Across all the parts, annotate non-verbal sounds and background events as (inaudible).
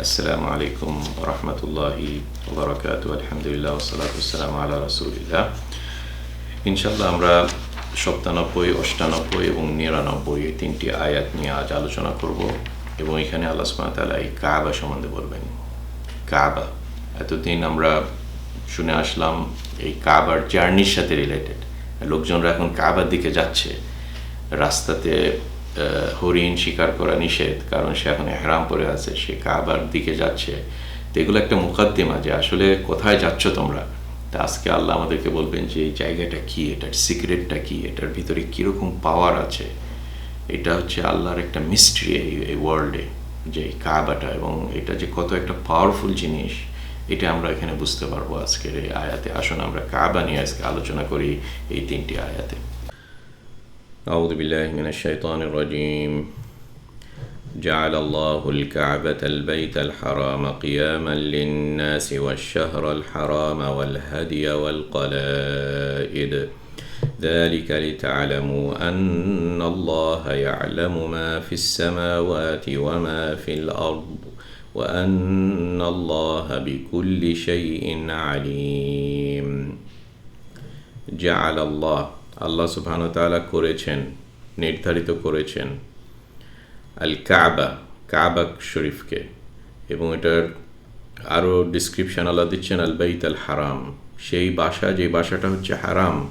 السلام عليكم ورحمة الله وبركاته الحمد لله والصلاة والسلام على رسول الله ইনশাল্লাহ আমরা সপ্তানব্বই অষ্টানব্বই এবং নিরানব্বই এই তিনটি আয়াত নিয়ে আজ আলোচনা করব এবং এখানে আল্লাহ সুবহানাহু ওয়া তাআলা এই কাবা সম্বন্ধে বলবেন কাবা এতদিন আমরা শুনে আসলাম এই কাবার জার্নির সাথে রিলেটেড লোকজনরা এখন কাবার দিকে যাচ্ছে রাস্তাতে আহ, হরিণ শিকার করা নিষেধ, কারণ সে এখন হেরাম পরে আছে, সে কাবার দিকে যাচ্ছে। তো এগুলো একটা মুকাদ্দিমা যে আসলে কোথায় যাচ্ছ তোমরা? তা আজকে আল্লাহ আমাদেরকে বলবেন যে, এই জায়গাটা কি? এটার সিক্রেটটা কি? এটার ভিতরে কীরকম পাওয়ার আছে? এটা হচ্ছে আল্লাহর একটা মিস্ট্রি এই এই ওয়ার্ল্ডে যে এই কাবাটা এবং এটা যে কত একটা পাওয়ারফুল জিনিস, এটা আমরা এখানে বুঝতে পারব আজকের এই আয়াতে। আসুন আমরা কাবা নিয়ে আজকে আলোচনা করি এই তিনটি আয়াতে। أعوذ بالله من الشيطان الرجيم. جعل الله الكعبة البيت الحرام قياما للناس والشهر الحرام والهدي والقلائد. ذلك لتعلموا أن الله يعلم ما في السماوات وما في الأرض وأن الله بكل شيء عليم. جعل الله আল্লাহ সুবহান তাআলা করেছেন, নির্ধারিত করেছেন। আল কাবা কাবা শরীফকে। এবং এটার আরও ডিসক্রিপশন আল্লাহ দিচ্ছেন, আল বাইত আল হারাম। সেই বাসা, যে বাসাটা হচ্ছে হারাম,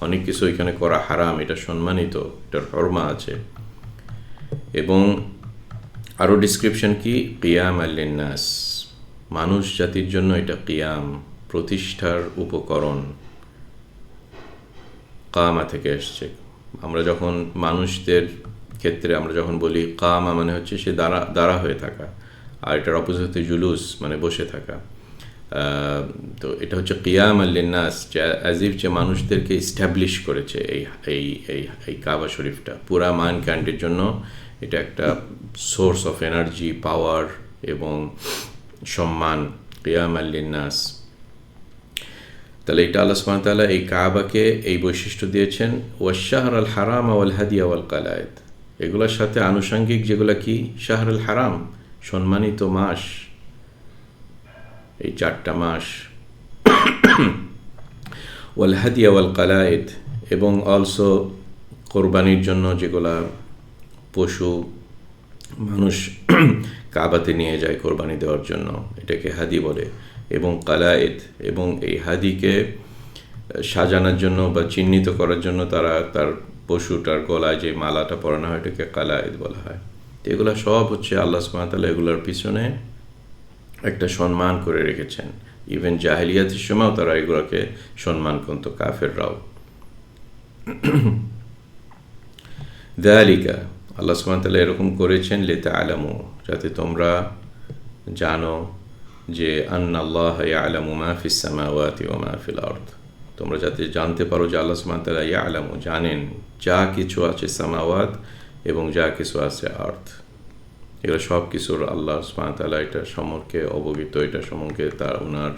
অনেক কিছু এখানে করা হারাম, এটা সম্মানিত, এটার হরমা আছে। এবং আরও ডিসক্রিপশন কি? কিয়াম আল্লিনাস মানুষ জাতির জন্য এটা কিয়াম, প্রতিষ্ঠার উপকরণ। কামা থেকে এসছে। আমরা যখন মানুষদের ক্ষেত্রে আমরা যখন বলি কামা মানে হচ্ছে সে দাঁড়া দাঁড়া হয়ে থাকা। আর এটার অপোজিট হচ্ছে জুলুস মানে বসে থাকা। তো এটা হচ্ছে কিয়াম আল্লিনাস অ্যাজিভ যে মানুষদেরকে ইস্টাবলিশ করেছে এই এই এই এই কাবা শরীফটা। পুরা মান ক্যান্ডের জন্য এটা একটা সোর্স অফ এনার্জি পাওয়ার এবং সম্মান কিয়াম আল্লিনাস তাহলে এটা আল্লাহ ওয়া এই কাবাকে এই বৈশিষ্ট্য দিয়েছেন ওয়াশাহর আল হারাম ওয়াল হাদিয়া ওয়াল কালায়েদ এগুলোর সাথে আনুষঙ্গিক যেগুলো কি? শাহর আল হারাম, সম্মানিত মাস। এই চারটা মাস। ওয়াল হাদিয়া ওয়াল কালায়েদ এবং অলসো কোরবানির জন্য যেগুলা পশু, মানুষ কাবাতে নিয়ে যায় কোরবানি দেওয়ার জন্য, এটাকে হাদি বলে। এবং কালায়েদ এবং এই হাদিকে সাজানোর জন্য বা চিহ্নিত করার জন্য তারা তার পশুটার গলায় যে মালাটা পরানো হয় এটাকে কালায়েদ বলা হয়। তো এগুলো সব হচ্ছে আল্লাহ সুবহানাহু এগুলোর পিছনে একটা সম্মান করে রেখেছেন। ইভেন জাহেলিয়াতের সময়ও তারা এগুলোকে সম্মান করতো, কাফেররাও। দেয়ালিকা আল্লাহ সুবহানাহু এরকম করেছেন লেতে আলামু যাতে তোমরা জানো যে আন্না আল্লাহ আলামু মাহফিস সামাওয়াতি ও মাহফিল আর্থ তোমরা যাতে জানতে পারো যে, আল্লাহ সুবহানাহু তাআলা আলামু জানেন যা কিছু আছে সামাওয়াত এবং যা কিছু আছে আর্থ এগুলো সব কিছুর আল্লাহ তাআলা এটা সম্পর্কে অবগত, এটা সম্পর্কে তার ওনার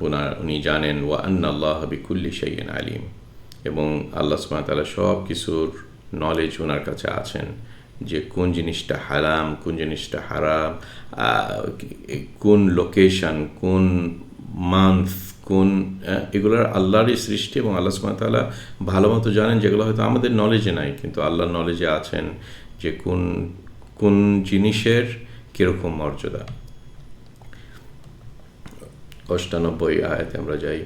ওনার উনি জানেন, ওয়া আন্না আল্লাহ বিকুল্লি শাইইন আলিম। এবং আল্লাহ তাআলা সব কিছুর নলেজ ওনার কাছে আছেন। যে কোন জিনিসটা হারাম, কোন জিনিসটা হারাম কোন লোকেশন কোন মান্থ কোন এগুলোর আল্লাহরই সৃষ্টি এবং আল্লাহ তাআলা ভালো মতো জানেন যেগুলো হয়তো আমাদের নলেজে নাই, কিন্তু আল্লাহর নলেজে আছেন যে কোন কোন জিনিসের কীরকম মর্যাদা। অষ্টানব্বই আয়াতে আমরা যাই।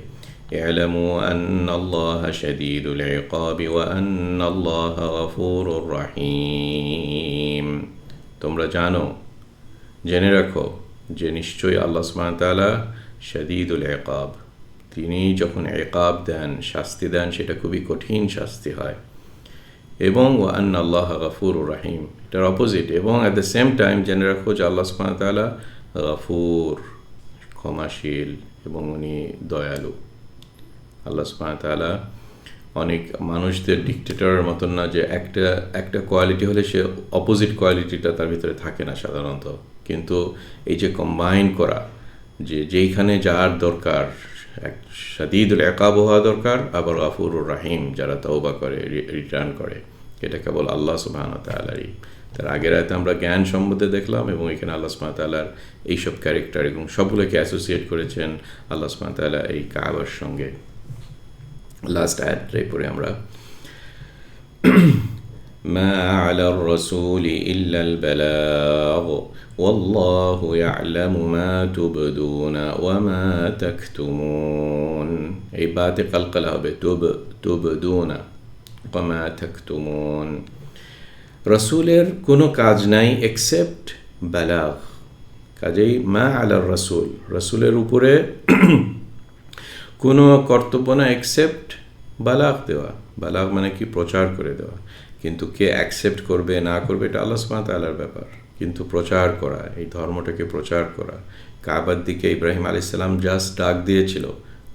اعلموا أن الله شديد العقاب وأن الله غفور رحيم তোমরা জানো জেনে রাখো যে নিশ্চয়ই আল্লাহ সুবহানাহু ওয়া তাআলা শাদীদুল ইকাব তিনি যখন একাব দেন শাস্তি দেন সেটা খুবই কঠিন শাস্তি হয় এবং ওয়ান আল্লাহ গাফুর রাহিম এটার অপোজিট এবং অ্যাট দ্য সেম টাইম জেনে রাখো যে আল্লাহ সুবহানাহু ওয়া তাআলা গাফুর ক্ষমাশীল এবং উনি দয়ালু আল্লাহ তাআলা অনেক মানুষদের ডিকটেটরের মতন না যে একটা একটা কোয়ালিটি হলে সে অপোজিট কোয়ালিটিটা তার ভিতরে থাকে না সাধারণত। কিন্তু এই যে কম্বাইন করা, যে যেইখানে যার দরকার, এক সাদিদুল একাব হওয়া দরকার, আবার গাফুরুর রাহিম যারা তওবা করে রিটার্ন করে, এটা কেবল আল্লাহ সুবহানাহু তাআলারই। তার আগের আয়তে আমরা জ্ঞান সম্বন্ধে দেখলাম এবং এখানে আল্লাহ সুমাতালার এইসব ক্যারেক্টার এবং সবগুলোকে অ্যাসোসিয়েট করেছেন আল্লাহ সুমাতালা এই কাবার সঙ্গে। লাস্ট আয়াতটাই পরে আমরা ما على الرسول إلا البلاغ والله يعلم ما تبدون وما تكتمون এই বাতে কালকালা হবে তুব তুবদুনা وما تكتمون রসুলের কোনো কাজ নাই এক্সেপ্ট বালাগ কাজেই মা আলার রসুল রসুলের উপরে কোনো কর্তব্য না অ্যাকসেপ্ট বালাগ দেওয়া। বালাগ মানে কি? প্রচার করে দেওয়া। কিন্তু কে অ্যাকসেপ্ট করবে, না করবে, এটা আল্লাহ সুমাত ব্যাপার। কিন্তু প্রচার করা, এই ধর্মটাকে প্রচার করা। কাবার দিকে ইব্রাহিম আলি সাল্লাম জাস্ট ডাক দিয়েছিল,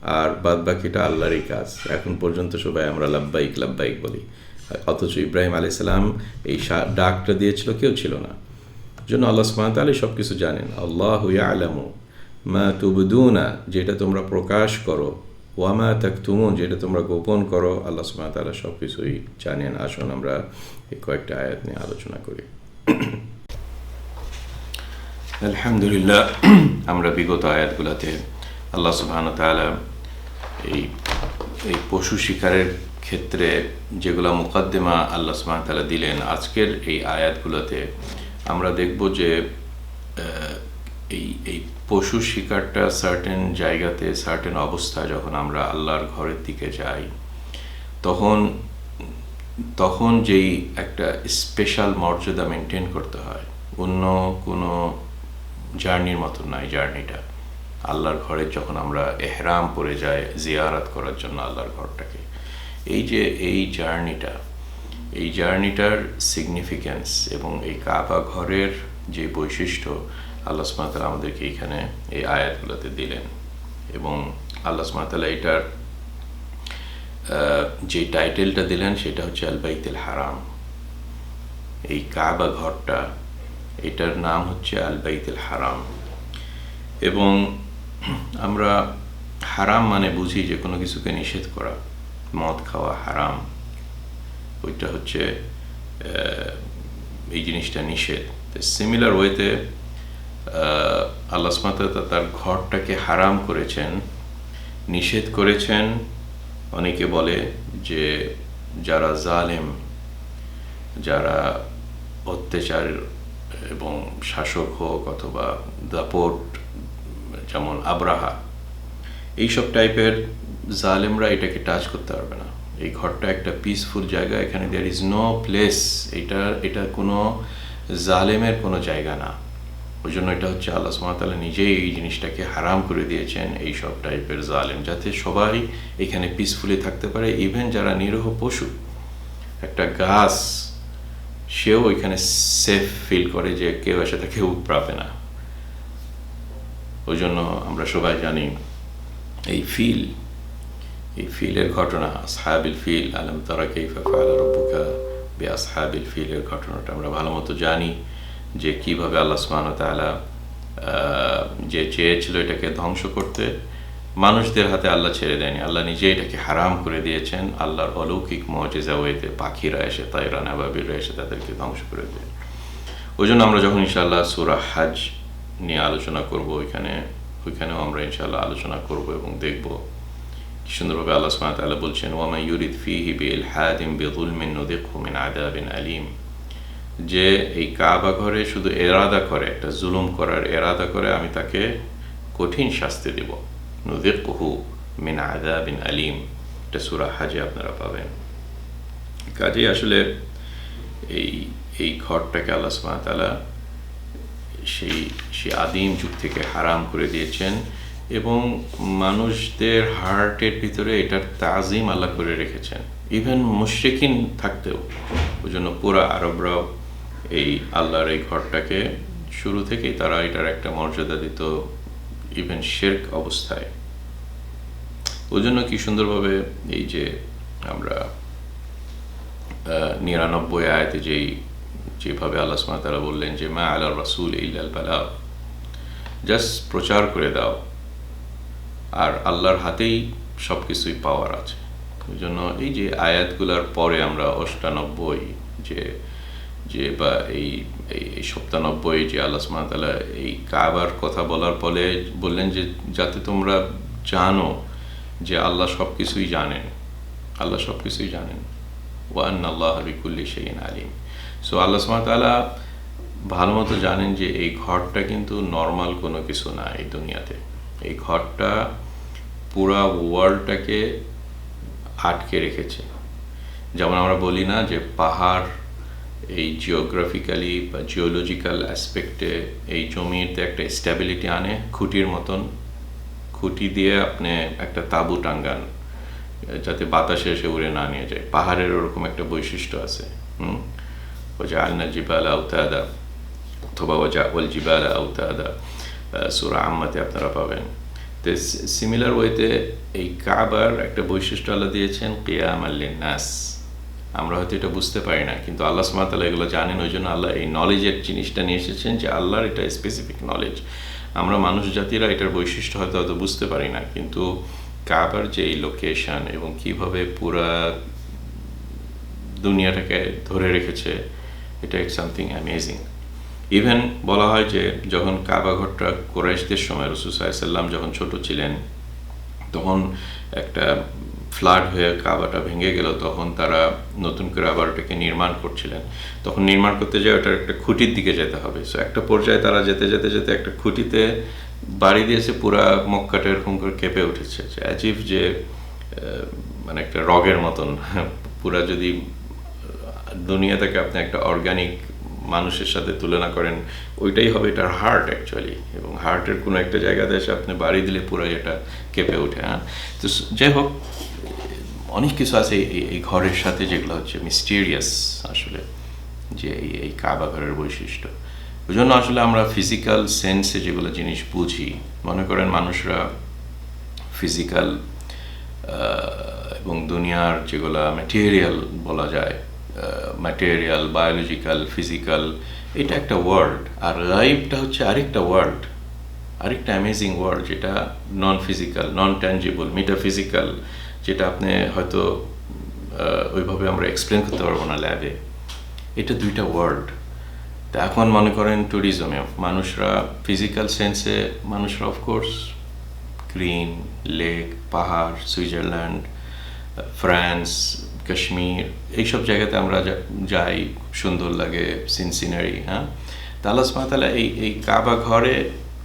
আর বাদ বাকিটা আল্লাহরই কাজ। এখন পর্যন্ত সবাই আমরা লাব্বাইক লাব্বাইক বলি। অথচ ইব্রাহিম আলি সাল্লাম এই ডাকটা দিয়েছিল কেউ ছিল না। জন্য আল্লাহ সুমাত আলী সব কিছু জানেন। আল্লাহ আলামু মা তুবদুনা, যেটা তোমরা প্রকাশ করো। ওয়ামা তাক তুমুন যেটা তোমরা গোপন করো। আল্লাহ সুমাত তালা সব কিছুই জানেন। আসুন আমরা এই কয়েকটা আয়াত নিয়ে আলোচনা করি। আলহামদুলিল্লাহ, আমরা বিগত আয়াতগুলোতে আল্লাহ সুবহান তালা এই এই পশু শিকারের ক্ষেত্রে যেগুলো মুকদ্দমা আল্লাহ সুবহান তালা দিলেন, আজকের এই আয়াতগুলোতে আমরা দেখব যে এই এই পশু শিকারটা সার্টেন জায়গাতে সার্টেন অবস্থা যখন আমরা আল্লাহর ঘরের দিকে যাই, তখন তখন যেই একটা স্পেশাল মর্যাদা মেনটেন করতে হয়। অন্য কোনো জার্নির মতো নয় জার্নিটা আল্লাহর ঘরে যখন আমরা এহরাম পরে যাই, জিয়ারাত করার জন্য আল্লাহর ঘরটাকে। এই যে এই জার্নিটা এই জার্নিটার সিগনিফিক্যান্স এবং এই কাবা ঘরের যে বৈশিষ্ট্য আল্লাহ সুমাতালা আমাদেরকে এইখানে এই আয়াতগুলোতে দিলেন এবং আল্লাহ সুমাতালা এটার যে টাইটেলটা দিলেন সেটা হচ্ছে আলবাইতেল হারাম। এই কাবা ঘরটা, এটার নাম হচ্ছে আলবাইতেল হারাম। এবং আমরা হারাম মানে বুঝি যে কোনো কিছুকে নিষেধ করা, মদ খাওয়া হারাম। ওইটা হচ্ছে এই জিনিসটা নিষেধ। সিমিলার ওয়েতে আল্লাহ স্মাতা তার ঘরটাকে হারাম করেছেন, নিষেধ করেছেন। অনেকে বলে যে যারা জালেম, যারা অত্যাচার এবং শাসক হোক অথবা দাপট, যেমন আব্রাহা, এইসব টাইপের জালেমরা এটাকে টাচ করতে পারবে না। এই ঘরটা একটা পিসফুল জায়গা, এখানে দেয়ার ইজ নো প্লেস এটা এটা কোনো জালেমের কোনো জায়গা না। ওই জন্য এটা হচ্ছে আল্লাহ সুমাতালা নিজেই এই জিনিসটাকে হারাম করে দিয়েছেন, এই সব টাইপের জালেম, যাতে সবাই এখানে পিসফুলি থাকতে পারে ইভেন যারা নিরহ পশু। একটা গাছ, সেও এখানে সেফ ফিল করে যে কেউ এসে তাকে উপড়াবে না। ওই জন্য আমরা সবাই জানি এই ফিল এই ফিলের ঘটনা, আসহাবিল ফিল আলম তারা কেইফা ফাল রব্বুকা, বে আসহাবিল ফিলের ঘটনাটা আমরা ভালো মতো জানি। যে কীভাবে আল্লাহ সুবহান তাআলা যে চেয়েছিল এটাকে ধ্বংস করতে, মানুষদের হাতে আল্লাহ ছেড়ে দেয়নি। আল্লাহ নিজে এটাকে হারাম করে দিয়েছেন। আল্লাহর অলৌকিক মজেজা ওয়েতে পাখিরা এসে, তাইরা নাবাবিরা এসে তাদেরকে ধ্বংস করে দেয়। ওই জন্য আমরা যখন ইনশাআল্লাহ সুরা হাজ নিয়ে আলোচনা করব, ওইখানে, ওইখানেও আমরা ইনশাআল্লাহ আলোচনা করব এবং দেখব কি সুন্দরভাবে আল্লাহ সুবহানাহু তাআলা বলছেন ওয়ামা ইউরিদ ফিহি বিল হাদিম নুযিকহু মিন আযাবিন আলিম। যে এই কাবা ঘরে শুধু এরাদা করে, একটা জুলুম করার এরাদা করে, আমি তাকে কঠিন শাস্তি দেব। নুযিকহু মিন আযাবিন আলিম। এটা সূরা হাজে আপনারা পাবেন। কাজেই আসলে এই এই ঘরটাকে আল্লাহ তাআলা সেই সেই আদিম যুগ থেকে হারাম করে দিয়েছেন এবং মানুষদের হার্টের ভিতরে এটার তাজিম আল্লাহ করে রেখেছেন। ইভেন মুশরিকিন থাকতেও, ওই জন্য পুরা আরবরাও এই আল্লাহর এই ঘরটাকে শুরু থেকেই তারা এটার একটা মর্যাদা দিত ইভেন শেরক অবস্থায়। ওই জন্য কি সুন্দরভাবে এই যে আমরা নিরানব্বই আয়তে যেই, যেভাবে আল্লাহ তারা বললেন যে, মা আল্লাহ রাসুল ইল্লাল বালা জাস্ট প্রচার করে দাও। আর আল্লাহর হাতেই সব কিছুই পাওয়ার আছে। ওই জন্য এই যে আয়াতগুলোর পরে আমরা অষ্টানব্বই যে যে বা এই এই সপ্তানব্বই যে আল্লাহ সুবহানাহু এই কাবার কথা বলার ফলে বললেন যে, যাতে তোমরা জানো যে আল্লাহ সব কিছুই জানেন। আল্লাহ সব কিছুই জানেন। ওয়ান আল্লাহ বিকুল্লি সেইন আলিম। সো আল্লাহ সুবহানাহু ভালো মতো জানেন যে এই ঘরটা কিন্তু নর্মাল কোনো কিছু না এই দুনিয়াতে। এই ঘরটা পুরা ওয়ার্ল্ডটাকে আটকে রেখেছে। যেমন আমরা বলি না যে পাহাড় এই জিওগ্রাফিক্যালি বা জিওলজিক্যাল অ্যাসপেক্টে এই জমিতে একটা স্ট্যাবিলিটি আনে, খুঁটির মতন। খুঁটি দিয়ে আপনি একটা তাঁবু টাঙ্গান যাতে বাতাসে এসে উড়ে না নিয়ে যায়। পাহাড়ের ওরকম একটা বৈশিষ্ট্য আছে, হুম? ও যে আলনা জিবাল আউতাদা, অথবা ও যা ওল জিবাল আউতাদা সুরা আম্মাতে আপনারা পাবেন। তো সিমিলার ওয়েতে এই কাবার একটা বৈশিষ্ট্য আল্লাহ দিয়েছেন কেয়াম আল্লিন নাস আমরা হয়তো এটা বুঝতে পারি না, কিন্তু আল্লাহ সুমাতাল্লাহ এগুলো জানেন, ওই জন্য আল্লাহ এই নলেজের জিনিসটা নিয়ে এসেছেন যে আল্লাহর এটা স্পেসিফিক নলেজ আমরা মানুষ জাতিরা এটার বৈশিষ্ট্য হয়তো হয়তো বুঝতে পারি না, কিন্তু কাবার যে এই লোকেশন এবং কীভাবে পুরা দুনিয়াটাকে ধরে রেখেছে, এটা ইটস সামথিং অ্যামেজিং ইভেন বলা হয় যে যখন কাবা ঘরটা কোরাইশদের সময় রসুল সাল্লাম যখন ছোট ছিলেন, তখন একটা ফ্লাড হয়ে কাবাটা ভেঙে গেল, তখন তারা নতুন করে আবার ওটাকে নির্মাণ করছিলেন। তখন নির্মাণ করতে যায় ওটার একটা খুঁটির দিকে যেতে হবে। সো একটা পর্যায়ে তারা যেতে যেতে যেতে একটা খুঁটিতে বাড়ি দিয়েছে পুরা মক্কাটা এরকম করে কেঁপে উঠেছে। যে অ্যাচিভ যে মানে একটা রগের মতন। (laughs) পুরা যদি দুনিয়াটাকে আপনি একটা অর্গানিক মানুষের সাথে তুলনা করেন, ওইটাই হবে এটার হার্ট অ্যাকচুয়ালি এবং হার্টের কোনো একটা জায়গাতে এসে আপনি বাড়ি দিলে পুরো এটা কেঁপে ওঠে হ্যাঁ? তো যাই হোক অনেক কিছু আছে এই ঘরের সাথে যেগুলো হচ্ছে মিস্টেরিয়াস আসলে, যে এই কাবা ঘরের বৈশিষ্ট্য। ওই জন্য আসলে আমরা ফিজিক্যাল সেন্সে যেগুলো জিনিস বুঝি, মনে করেন মানুষরা ফিজিক্যাল এবং দুনিয়ার যেগুলো ম্যাটেরিয়াল বলা যায় ম্যাটেরিয়াল বায়োলজিক্যাল ফিজিক্যাল এটা একটা ওয়ার্ল্ড আর লাইফটা হচ্ছে আরেকটা ওয়ার্ল্ড আরেকটা অ্যামেজিং ওয়ার্ল্ড যেটা নন ফিজিক্যাল নন ট্যাঞ্জিবল মিটাফিজিক্যাল যেটা আপনি হয়তো ওইভাবে আমরা এক্সপ্লেন করতে পারব না ল্যাবে এটা দুইটা ওয়ার্ল্ড তা এখন মনে করেন ট্যুরিজমে মানুষরা ফিজিক্যাল সেন্সে মানুষরা অফকোর্স গ্রিন লেক পাহাড় সুইজারল্যান্ড ফ্রান্স কাশ্মীর এইসব জায়গাতে আমরা যাই, সুন্দর লাগে সিনসিনারি হ্যাঁ? তাল্লাহ মাতালা এই এই কাবা ঘরে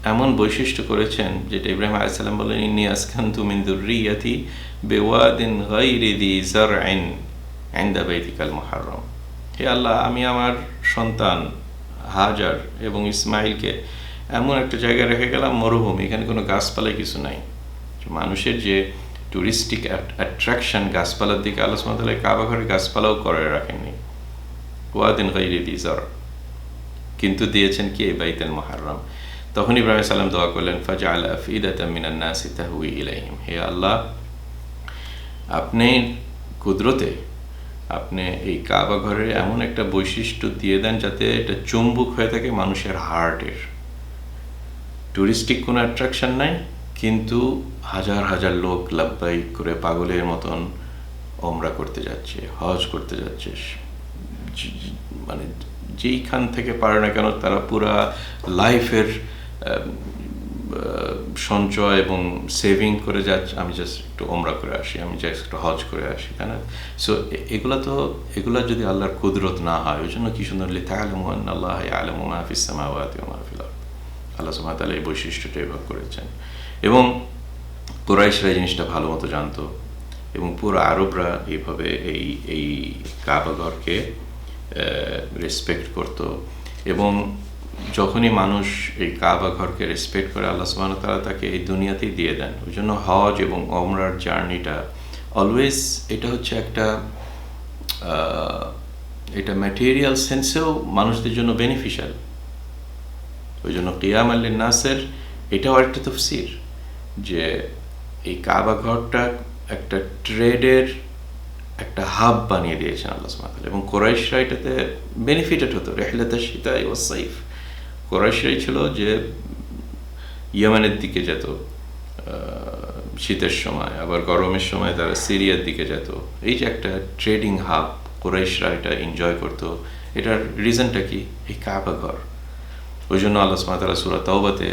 এমন বৈশিষ্ট্য করেছেন যেটা ইব্রাহিম আলাইসাল্লাম বললেন ইন্নি আসখান তুমিন দুর্রিয়াতি বেওয়াদিন গাইরিদি জার আইন আইন্দা বেদিকাল মহারম হে আল্লাহ, আমি আমার সন্তান হাজার এবং ইসমাইলকে এমন একটা জায়গায় রেখে গেলাম, মরুভূমি, এখানে কোনো গাছপালা কিছু নাই। মানুষের যে টুরিস্টিক অ্যাট্রাকশন গাছপালার দিকে আল্লাহ সুমতাল্লাহ কাবা ঘরে গাছপালাও করে রাখেননি। ওয়াদিন গাইরি জর কিন্তু দিয়েছেন কি? এই বাইতেল মহারম তখন ইব্রাহিম সাল্লাম দোয়া করলেন ফাজা আল আফিদাতামিনান্নাসি তাহুই ইলাইহিম। হে আল্লাহ, আপনি কুদরতে আপনি এই কাবা ঘরের এমন একটা বৈশিষ্ট্য দিয়ে দেন যাতে এটা চুম্বুক হয়ে থাকে মানুষের হার্টের। টুরিস্টিক কোনো অ্যাট্রাকশন নাই, কিন্তু হাজার হাজার লোক লাভবাই করে পাগলের মতন ওমরা করতে যাচ্ছে, হজ করতে যাচ্ছে। মানে যেইখান থেকে পারে না কেন তারা পুরা লাইফের সঞ্চয় এবং সেভিং করে যাচ্ছে আমি জাস্ট একটু ওমরা করে আসি, আমি জাস্ট একটু হজ করে আসি, তাই না? সো এগুলো তো, এগুলো যদি আল্লাহর কুদরত না হয়, ওই জন্য কি সুন্দর লিখে আলম আল্লাহ আলম মাহফিসামাওয়াতি মাহফিল আল্লাহ সুমাত আল্লাহ এই বৈশিষ্ট্যটা এভাবে করেছেন। এবং কোরাইশরা জিনিসটা ভালো মতো জানতো। এবং পুরো আরবরা এইভাবে এই এই কাবাঘরকে রেসপেক্ট করত। এবং যখনই মানুষ এই কাবা ঘরকে রেসপেক্ট করে, আল্লাহ সুবাহ তারা তাকে এই দুনিয়াতেই দিয়ে দেন। ওই জন্য হজ এবং অমরার জার্নিটা অলওয়েজ এটা হচ্ছে একটা এটা ম্যাটেরিয়াল সেন্সেও মানুষদের জন্য বেনিফিশিয়াল ওই জন্য কিয়াম আল্লি নাসের এটাও একটা তফসির যে এই কাবা ঘরটা একটা ট্রেডের একটা হাব বানিয়ে দিয়েছেন আল্লাহ সুমাতাল এবং কোরাইশরা এটাতে বেনিফিটেড হতো রেহলাতে সীতাই ও সাইফ কোরাইশরাই ছিল যে ইয়েমানের দিকে যেত শীতের সময়, আবার গরমের সময় তারা সিরিয়ার দিকে যেত। এই যে একটা ট্রেডিং হাব কোরাইশরা এটা এনজয় করতো, এটার রিজনটা কি? এই কাবা ঘর। ওই জন্য আল্লাহ সুমাতালা সুরা তওবাতে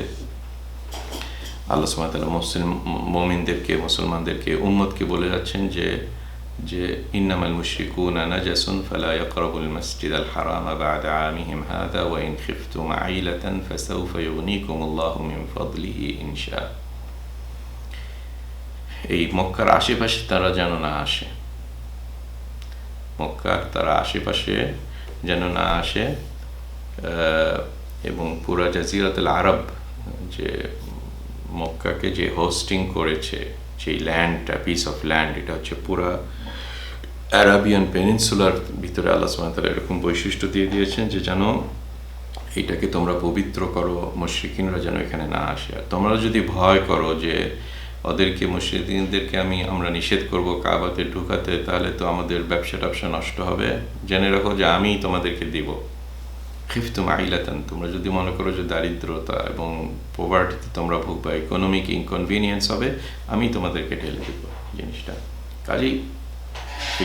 আল্লাহ সুমাতালা মুসলিম, মমিনদেরকে, মুসলমানদেরকে, উম্মতকে বলে যাচ্ছেন যে যে ইন্নামাল মুশরিকুনা নাজাসুন ফালা ইয়াকরাবুল মাসজিদ আল হারাম বা'দা আমিহিম হাদা ওয়া ইন খিফতুম আইলাতান ফাসাউফা ইউগনিকুমুল্লাহু মিন ফাদলিহি ইনশা এই মক্কার আশেপাশে তারা যেন না আসে। মক্কার তারা আশেপাশে যেন না আসে এবং পুরা জাজিরাতুল আরব যে মক্কাকে যে হোস্টিং করেছে সেই ল্যান্ডটা পিস অফ ল্যান্ড এটা হচ্ছে পুরা অ্যারাবিয়ান পেনিনসুলার ভিতরে আল্লাহ সুমাতারা এরকম বৈশিষ্ট্য দিয়ে দিয়েছেন যে যেন এটাকে তোমরা পবিত্র করো, মুশ্রিকিনরা যেন এখানে না আসে। আর তোমরা যদি ভয় করো যে ওদেরকে মুশ্রিদিনদেরকে আমি, আমরা নিষেধ করব কাবাতে ঢুকাতে, তাহলে তো আমাদের ব্যবসা ট্যাবসা নষ্ট হবে। জেনে রাখো যে আমি তোমাদেরকে দিব। খিফতুম আইলাতান, তোমরা যদি মনে করো যে দারিদ্রতা এবং পোভার্টিতে তোমরা ভুগবা ইকোনমিক ইনকনভিনিয়েন্স হবে, আমি তোমাদেরকে ঢেলে দেবো জিনিসটা। কাজেই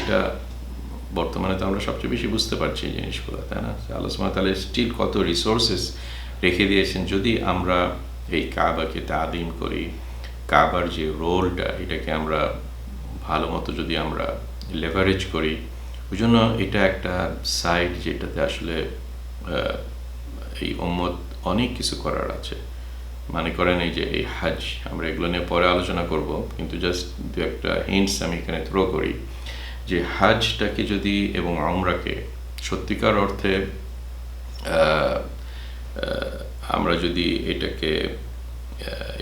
এটা বর্তমানে তো আমরা সবচেয়ে বেশি বুঝতে পারছি এই জিনিসগুলো, তাই না? আলোচনা তাহলে স্টিল কত রিসোর্সেস রেখে দিয়েছেন। যদি আমরা এই কাবাকে তাদিম করি, কাবার যে রোলটা, এটাকে আমরা ভালো মতো যদি আমরা লেভারেজ করি ওই জন্য এটা একটা সাইট যেটাতে আসলে এই ওম্মত অনেক কিছু করার আছে। মানে করেন এই যে এই হাজ, আমরা এগুলো নিয়ে পরে আলোচনা করব, কিন্তু জাস্ট দু একটা হিন্টস আমি এখানে থ্রো করি। যে হাজটাকে যদি এবং আমরাকে সত্যিকার অর্থে আমরা যদি এটাকে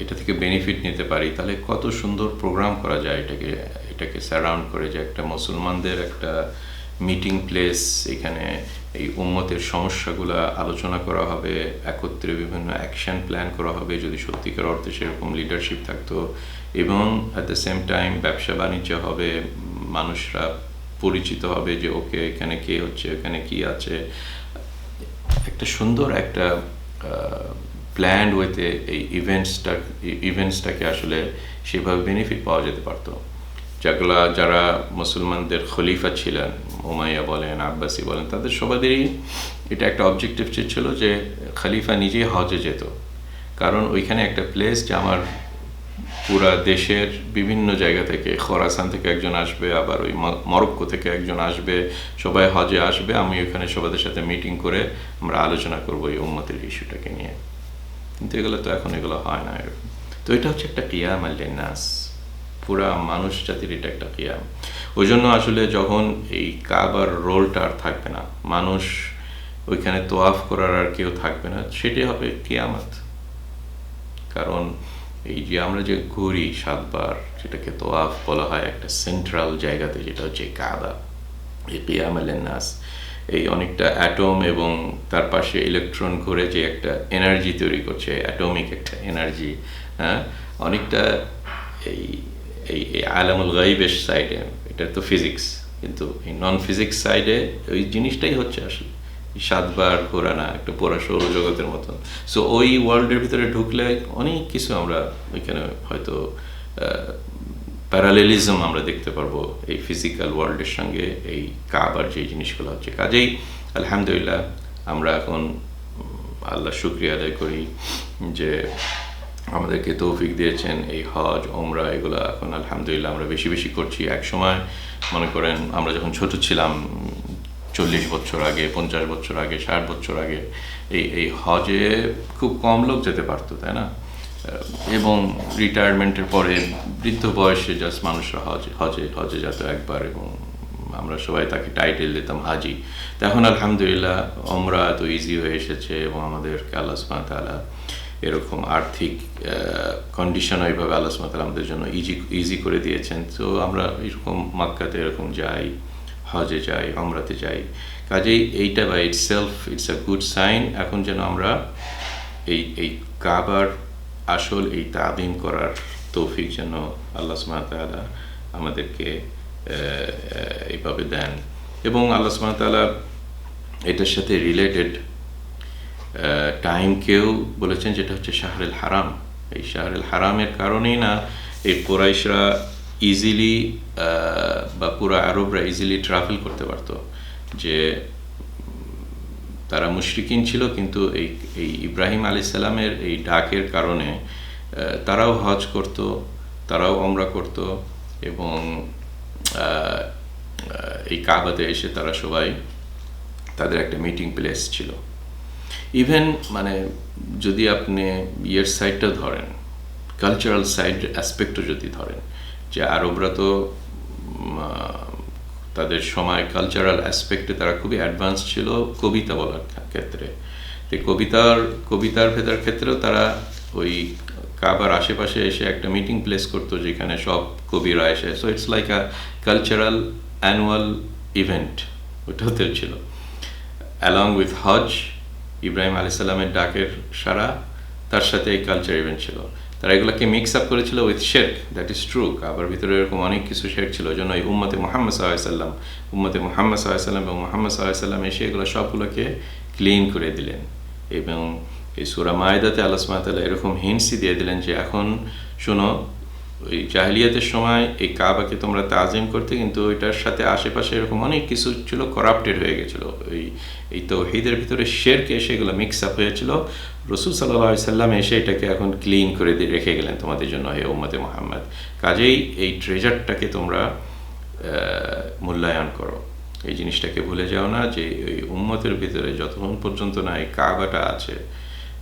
এটা থেকে বেনিফিট নিতে পারি, তাহলে কত সুন্দর প্রোগ্রাম করা যায় এটাকে এটাকে সারাউন্ড করে যে একটা মুসলমানদের একটা মিটিং প্লেস এখানে এই উম্মতের সমস্যাগুলো আলোচনা করা হবে, একত্রে বিভিন্ন অ্যাকশন প্ল্যান করা হবে যদি সত্যিকার অর্থে সেরকম লিডারশিপ থাকতো এবং অ্যাট দ্য সেম টাইম ব্যবসা বাণিজ্য হবে, মানুষরা পরিচিত হবে যে ওকে এখানে কে হচ্ছে, এখানে কি আছে। একটা সুন্দর একটা প্ল্যান্ড ওয়েতে এই ইভেন্টসটা ইভেন্টসটাকে আসলে সেভাবে বেনিফিট পাওয়া যেতে পারতো। যেগুলা যারা মুসলমানদের খলিফা ছিলেন ওমাইয়া বলেন, আব্বাসি বলেন, তাদের সবাদেরই এটা একটা অবজেক্টিভ ছিল যে খলিফা নিজেই হজে যেত। কারণ ওইখানে একটা প্লেস যে আমার পুরা দেশের বিভিন্ন জায়গা থেকে, খরাসান থেকে একজন আসবে, আবার ওই মরক্কো থেকে একজন আসবে, সবাই হজে আসবে, আমি ওইখানে সবাদের সাথে মিটিং করে আমরা আলোচনা করব এই উম্মতের ইস্যুটাকে নিয়ে। কিন্তু এগুলো তো এখন এগুলো হয় না তো এটা হচ্ছে একটা কিয়াম নাস পুরা মানুষ জাতির এটা একটা কিয়াম ওই জন্য আসলে যখন এই কাবার রোলটা আর থাকবে না, মানুষ ওইখানে তোয়াফ করার আর কেউ থাকবে না, সেটাই হবে কিয়ামত। কারণ এই যে আমরা যে ঘুরি সাতবার, যেটাকে তোয়াফ বলা হয় একটা সেন্ট্রাল জায়গাতে, যেটা হচ্ছে কাদা এই কিয়ামালের নাস এই অনেকটা অ্যাটম এবং তার পাশে ইলেকট্রন ঘুরে যে একটা এনার্জি তৈরি করছে অ্যাটমিক একটা এনার্জি হ্যাঁ? অনেকটা এই এই আলামুল গাইবের সাইডে এটা তো ফিজিক্স কিন্তু এই নন ফিজিক্স সাইডে ওই জিনিসটাই হচ্ছে আসলে। সাতবার ঘোরানা, একটা পুরো সৌরজগতের মতন। সো ওই ওয়ার্ল্ডের ভিতরে ঢুকলে অনেক কিছু আমরা ওইখানে হয়তো প্যারালেলিজম আমরা দেখতে পারব এই ফিজিক্যাল ওয়ার্ল্ডের সঙ্গে, এই কাবার যে জিনিসগুলো হচ্ছে। কাজেই আলহামদুলিল্লাহ আমরা এখন আল্লাহ শুক্রিয়া আদায় করি যে আমাদেরকে তৌফিক দিয়েছেন এই হজ ওমরা এগুলো এখন আলহামদুলিল্লাহ আমরা বেশি বেশি করছি এক সময়। মনে করেন আমরা যখন ছোট ছিলাম, চল্লিশ বছর আগে, পঞ্চাশ বছর আগে, ষাট বছর আগে, এই এই হজে খুব কম লোক যেতে পারতো, তাই না? এবং রিটায়ারমেন্টের পরে বৃদ্ধ বয়সে জাস্ট মানুষরা হজে হজে হজে যেত একবার এবং আমরা সবাই তাকে টাইটেল দিতাম হাজি। তো এখন আলহামদুলিল্লাহ আমরা এত ইজি হয়ে এসেছে এবং আমাদের আল্লাহ তালা এরকম আর্থিক কন্ডিশন ওইভাবে আল্লাহ সুমাতাল আমাদের জন্য ইজি ইজি করে দিয়েছেন। তো আমরা এরকম মাক্কাতে এরকম যাই, হজে যাই আমরাতে যাই। কাজেই এইটা বা it's self it's a good sign এখন যেন আমরা এই এই কাবার আসল, এই তাদিম করার তৌফিক যেন আল্লাহ সুমাতালা আমাদেরকে এইভাবে দেন। এবং আল্লাহ সুমাতালা এটার সাথে রিলেটেড টাইমকেও বলেছেন যেটা হচ্ছে শাহরুল হারাম। এই শাহরুল হারামের কারণেই না এই কোরাইশরা ইজিলি বা পুরো আরবরা ইজিলি ট্রাভেল করতে পারতো। যে তারা মুশরিকিন ছিল, কিন্তু এই এই ইব্রাহিম আলি সাল্লামের এই ডাকের কারণে তারাও হজ করত, তারাও অমরা করত এবং এই কাবাতে এসে তারা সবাই তাদের একটা মিটিং প্লেস ছিল। ইভেন মানে যদি আপনি ইয়ের সাইডটা ধরেন কালচারাল সাইড অ্যাসপেক্টও যদি ধরেন, যে আরবরা তো তাদের সময় কালচারাল অ্যাসপেক্টে তারা খুবই অ্যাডভান্স ছিল কবিতা বলার ক্ষেত্রে। তো কবিতার কবিতার ভেতর ক্ষেত্রেও তারা ওই কাবার আশেপাশে এসে একটা মিটিং প্লেস করতো, যেখানে সব কবিরা এসে so it's like a cultural annual event ওটাতেও ছিল। অ্যালং উইথ হজ ইব্রাহিম আলি সাল্লামের ডাকের সারা তার সাথে এই কালচার ইভেন্ট ছিল। তারা এগুলোকে মিক্স আপ করেছিল উইথ শেরক দ্যাট ইজ ট্রু আবার ভিতরে এরকম অনেক কিছু শেরক ছিল। জন্য এই উম্মতে মোহাম্মদ সাল্লাম, উম্মতে মোহাম্মদ সাল্লাম এবং মোহাম্মদ সাল্লাম এসে এগুলো সবগুলোকে ক্লিন করে দিলেন এবং এই সুরা মায়দাতে আল্লাহ এরকম হিন্সি দিয়ে দিলেন যে এখন শোনো ওই জাহিলিয়াতের সময় এই কাবাকে তোমরা তাজিম করতে, কিন্তু ওইটার সাথে আশেপাশে এরকম অনেক কিছু ছিল করাপ্টেড হয়ে গেছিল। ওই, এই তো হিদের ভিতরে শেরকে এসে এগুলো মিক্স আপ হয়েছিল। রসুল সাল্লাহ সাল্লাম এসে এটাকে এখন ক্লিন করে দিয়ে রেখে গেলেন তোমাদের জন্য, হে উম্মতে মোহাম্মদ। কাজেই এই ট্রেজারটাকে তোমরা মূল্যায়ন করো। এই জিনিসটাকে ভুলে যাও না যে ওই উম্মতের ভিতরে যতক্ষণ পর্যন্ত না এই কাবাটা আছে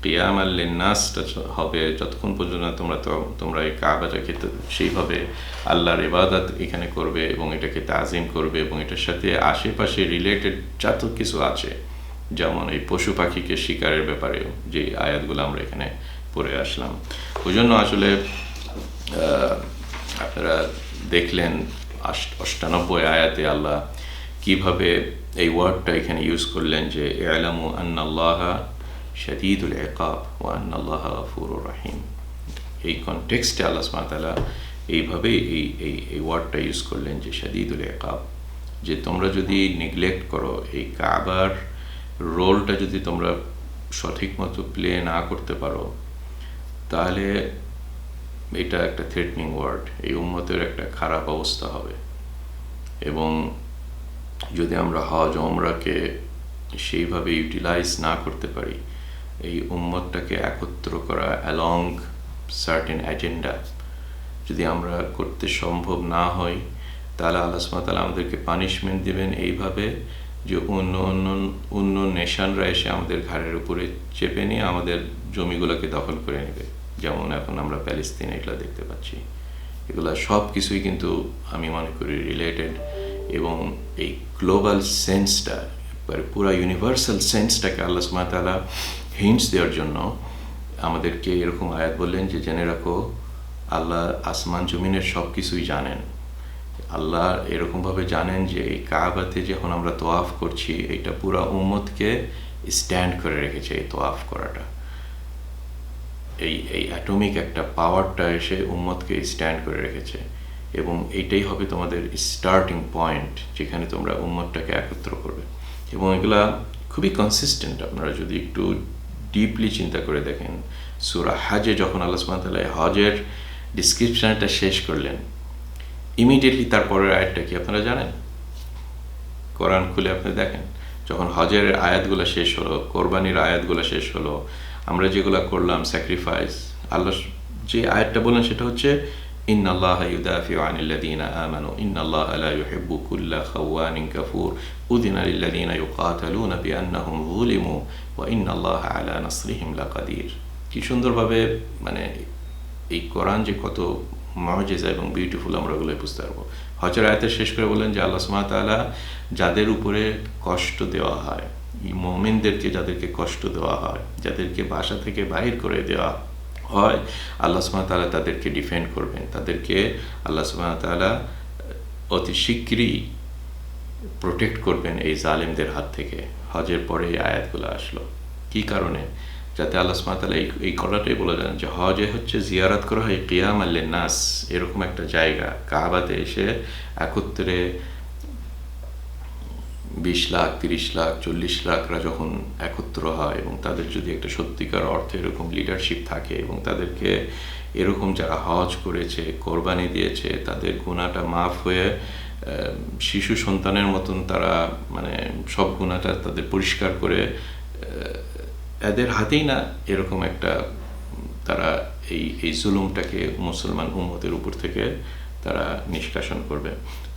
কিয়াম আল্লের নাচটা হবে যতক্ষণ পর্যন্ত তোমরা তোমরা এই কাবাটাকে সেইভাবে আল্লাহর ইবাদত এখানে করবে এবং এটাকে তাজিম করবে এবং এটার সাথে আশেপাশে রিলেটেড যত কিছু আছে, যেমন এই পশু পাখিকে শিকারের ব্যাপারেও যে আয়াতগুলো আমরা এখানে পড়ে আসলাম। ওই জন্য আসলে আপনারা দেখলেন অষ্টানব্বই আয়াতে আল্লাহ কীভাবে এই ওয়ার্ডটা এখানে ইউজ করলেন যে এলামু আন্নাল্লাহ শদীদুল একাব ও আন্নাল্লাহ গফুরুর রাহিম এই কনটেক্সটে আল্লাহ সুবহানাহু এইভাবে এই এই এই ওয়ার্ডটা ইউজ করলেন যে শদীদুল একাব যে তোমরা যদি নেগলেক্ট করো, এই কাবার রোলটা যদি তোমরা সঠিক মতো প্লে না করতে পারো, তাহলে এটা একটা থ্রেটনিং ওয়ার্ড এই উম্মতের একটা খারাপ অবস্থা হবে। এবং যদি আমরা হজ ওমরাকে সেইভাবে ইউটিলাইজ না করতে পারি এই উম্মতটাকে একত্র করা অ্যালং সার্টেন অ্যাজেন্ডা যদি আমরা করতে সম্ভব না হয়, তাহলে আল্লাহ সুবহানাহু আমাদেরকে পানিশমেন্ট দেবেন এইভাবে যে অন্য অন্য অন্য নেশানরা এসে আমাদের ঘাড়ের উপরে চেপে নিয়ে আমাদের জমিগুলোকে দখল করে নেবে। যেমন এখন আমরা প্যালেস্তিন, এগুলো দেখতে পাচ্ছি। এগুলো সব কিছুই কিন্তু আমি মনে করি রিলেটেড এবং এই গ্লোবাল সেন্সটা একবারে পুরো ইউনিভার্সাল সেন্সটাকে আল্লাহ সুমাতালা হিন্টস দেওয়ার জন্য আমাদেরকে এরকম আয়াত বললেন যে, জেনে রাখো আল্লাহ আসমান জমিনের সব কিছুই জানেন। আল্লাহ এরকমভাবে জানেন যে, এই কাবাতে যখন আমরা তোয়াফ করছি, এটা পুরা উম্মতকে স্ট্যান্ড করে রেখেছে এই তোয়াফ করাটা। এই এই অ্যাটমিক একটা পাওয়ারটা এসে উম্মতকে স্ট্যান্ড করে রেখেছে। এবং এইটাই হবে তোমাদের স্টার্টিং পয়েন্ট যেখানে তোমরা উম্মতটাকে একত্র করবে। এবং এগুলা খুবই কনসিস্টেন্ট আপনারা যদি একটু ডিপলি চিন্তা করে দেখেন। সুরা হাজে যখন আল্লাহ সুবহানাহু হজের ডিসক্রিপশনটা শেষ করলেন ইমিডিয়েটলি তারপরের আয়াতটা কি আপনারা জানেন? কোরআন খুলে আপনি দেখেন, যখন হজের আয়াতগুলো শেষ হলো, কোরবানির আয়াতগুলো শেষ হলো, আমরা যেগুলো করলাম স্যাক্রিফাইস আল্লাহ যে আয়াতটা বললেন সেটা হচ্ছে ইন আল্লাহ ইউদাফিউ আনিল্লাযীনা আমানু ইন আল্লাহ লা ইউহিব্বু কুল্লা খাওয়ানিন কাফুর, উযিনা লিল্লাযীনা ইউকাতালুনা বিআন্নাহুম যুলিমু আল্লাহ আলা নাসরিহিম লাকাদির। কি সুন্দরভাবে মানে এই কোরআন যে কত মজেজা এবং বিউটিফুল আমরা ওগুলো বুঝতে পারব। হজের আয়াতের শেষ করে বললেন যে আল্লাহ সুমা তালা যাদের উপরে কষ্ট দেওয়া হয়, এই মোমেনদেরকে যাদেরকে কষ্ট দেওয়া হয়, যাদেরকে বাসা থেকে বাহির করে দেওয়া হয়, আল্লাহ সুমা তালা তাদেরকে ডিফেন্ড করবেন। তাদেরকে আল্লাহ সুমা অতি শীঘ্রই প্রোটেক্ট করবেন এই জালেমদের হাত থেকে। হজের পরে এই আয়াতগুলো আসলো। কি কারণে? যাতে আল্লাহ সুমাতালা এই এই কথাটাই বলে দেন যে হজে হচ্ছে জিয়ারাত করা হয় কিয়াম আল্লে নাস এরকম একটা জায়গা। কাবাতে এসে একত্রে বিশ লাখ, তিরিশ লাখ, চল্লিশ লাখরা যখন একত্র হয় এবং তাদের যদি একটা সত্যিকার অর্থে এরকম লিডারশিপ থাকে এবং তাদেরকে এরকম যারা হজ করেছে, কোরবানি দিয়েছে, তাদের গুণাটা মাফ হয়ে শিশু সন্তানের মতন তারা মানে সব গুণাটা তাদের পরিষ্কার করে এদের হাতেই না এরকম একটা, তারা এই এই জুলুমটাকে মুসলমান উম্মতের উপর থেকে তারা নিষ্কাশন করবে।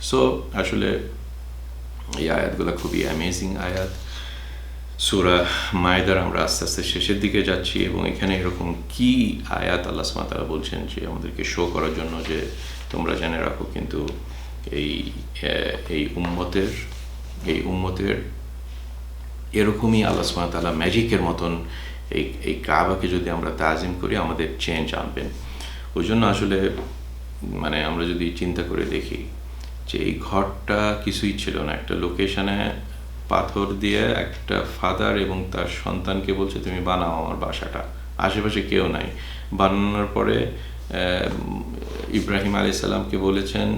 সো আসলে এই আয়াতগুলো খুবই অ্যামেজিং আয়াত। সুরা মায়েদার আমরা আস্তে আস্তে শেষের দিকে যাচ্ছি এবং এখানে এরকম কি আয়াত আল্লাহ তারা বলছেন যে আমাদেরকে শো করার জন্য যে তোমরা জেনে রাখো, কিন্তু এই এই উম্মতের এই উম্মতের এরকমই আল্লাহ তালা ম্যাজিকের মতন এই এই কাবাকে যদি আমরা তাজিম করি, আমাদের চেঞ্জ আনবেন। ওই জন্য আসলে মানে আমরা যদি চিন্তা করে দেখি যে এই ঘরটা কিছুই ছিল না। একটা লোকেশনে পাথর দিয়ে একটা ফাদার এবং তার সন্তানকে বলছে, তুমি বানাও আমার বাসাটা। আশেপাশে কেউ নাই। বানানোর পরে ইব্রাহিম আলি সাল্লামকে বলেছেন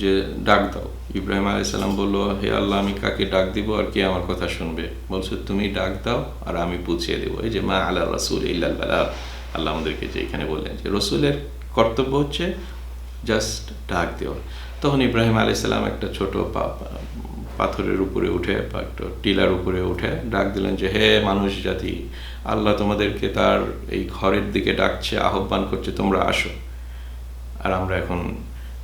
যে ডাক দাও। ইব্রাহিম আলি সাল্লাম বলল, হে আল্লাহ, আমি কাকে ডাক দিব আর কে আমার কথা শুনবে? বলছো, তুমি ডাক দাও আর আমি পুছিয়ে দেবো। এই যে, মা আল্লাহ রসুল ইল্লাল আল্লাহ আমাদেরকে যে এখানে বললেন যে, রসুলের কর্তব্য হচ্ছে জাস্ট ডাক দেওয়া। তখন ইব্রাহিম আলি সাল্লাম একটা ছোট পাথরের উপরে উঠে বা একটা টিলার উপরে উঠে ডাক দিলেন যে, হে মানুষ জাতি, আল্লাহ তোমাদেরকে তার এই ঘরের দিকে ডাকছে, আহ্বান করছে, তোমরা আসো। আর আমরা এখন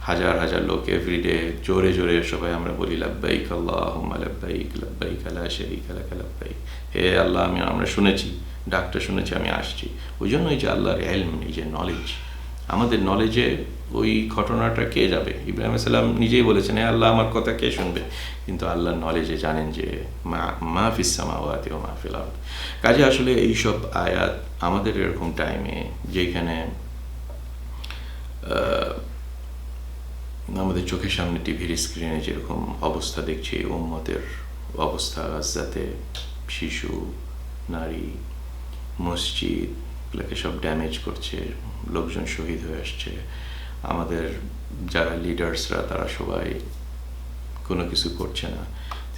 হাজার হাজার লোক এভরিডে জোরে জোরে সবাই আমরা বলি, লাব্বাইক আল্লাহ লাব্বাইক লাব্বাইক আলা শরিক আলাকা লাব্বাইক। হে আল্লাহ, আমি, আমরা শুনেছি, ডাক্তার শুনেছি, আমি আসছি। ওই জন্যই যে আল্লাহর এলম এই যে নলেজ আমাদের নলেজে ওই ঘটনাটা কে যাবে? ইব্রাহিম সাল্লাম নিজেই বলেছেন হ্যাঁ আল্লাহ, আমার কথা কে শুনবে? কিন্তু আল্লাহর নলেজে জানেন যে, মা মা ফিসামা ওয়াতি ও মা কাজে আসলে এইসব আয়াত আমাদের এরকম টাইমে যেখানে আমাদের চোখের সামনে টিভির স্ক্রিনে যেরকম অবস্থা দেখছি, উম্মতের অবস্থা গাছাতে শিশু, নারী, মসজিদ, এগুলোকে সব ড্যামেজ করছে, লোকজন শহীদ হয়ে আসছে। আমাদের যারা লিডার্সরা তারা সবাই কোনো কিছু করছে না।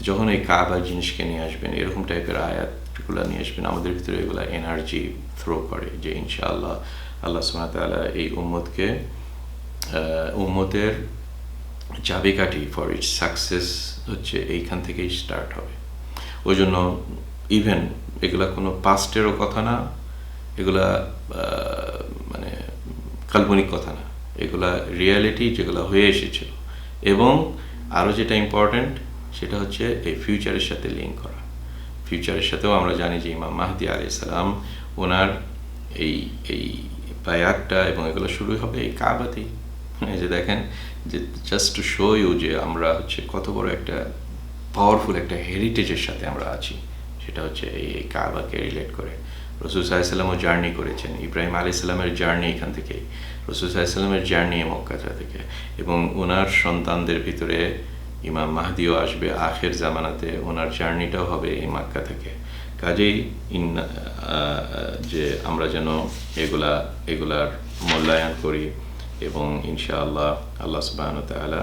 যখন এই কাবা জিনিসকে নিয়ে আসবেন, এরকম টাইপের আয়াতগুলো নিয়ে আসবেন, আমাদের ভিতরে এগুলো এনার্জি থ্রো করে যে ইনশাআল্লাহ, আল্লাহ সুমাতালা এই উম্মতকে উম্মতের চাবিকাঠি ফর ইট সাকসেস হচ্ছে এইখান থেকেই স্টার্ট হবে। ওই জন্য ইভেন এগুলা কোনো পাস্টেরও কথা না, এগুলা মানে কাল্পনিক কথা না। এগুলা রিয়ালিটি যেগুলো হয়ে এসেছিল এবং আরও যেটা ইম্পর্ট্যান্ট সেটা হচ্ছে এই ফিউচারের সাথে লিঙ্ক করা। ফিউচারের সাথেও আমরা জানি যে ইমাম মাহদি আলাইসালাম ওনার এই এই বায়াতটা এবং এগুলো শুরু হবে এই কাবাতেই। এই যে দেখেন যে জাস্ট টু শো ইউ যে আমরা হচ্ছে কত বড় একটা পাওয়ারফুল একটা হেরিটেজের সাথে আমরা আছি। সেটা হচ্ছে এই কাবাকে রিলেট করে। রসুল সাহাইসাল্লামও জার্নি করেছেন। ইব্রাহিম আলি সাল্লামের জার্নি এখান থেকেই রসুল সাহাইসাল্লামের জার্নি মক্কাটা থেকে। এবং ওনার সন্তানদের ভিতরে ইমাম মাহদিও আসবে আখের জামানাতে। ওনার জার্নিটাও হবে এই মাক্কা থেকে। কাজেই ইন যে আমরা যেন এগুলা এগুলার মূল্যায়ন করি। এবং ইনশাআল্লাহ আল্লাহ সুবাহন তালা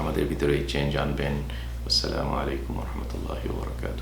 আমাদের ভিতরে এই চেঞ্জ আনবেন। আসসালামু আলাইকুম রহমতুল্লাহ বরকাত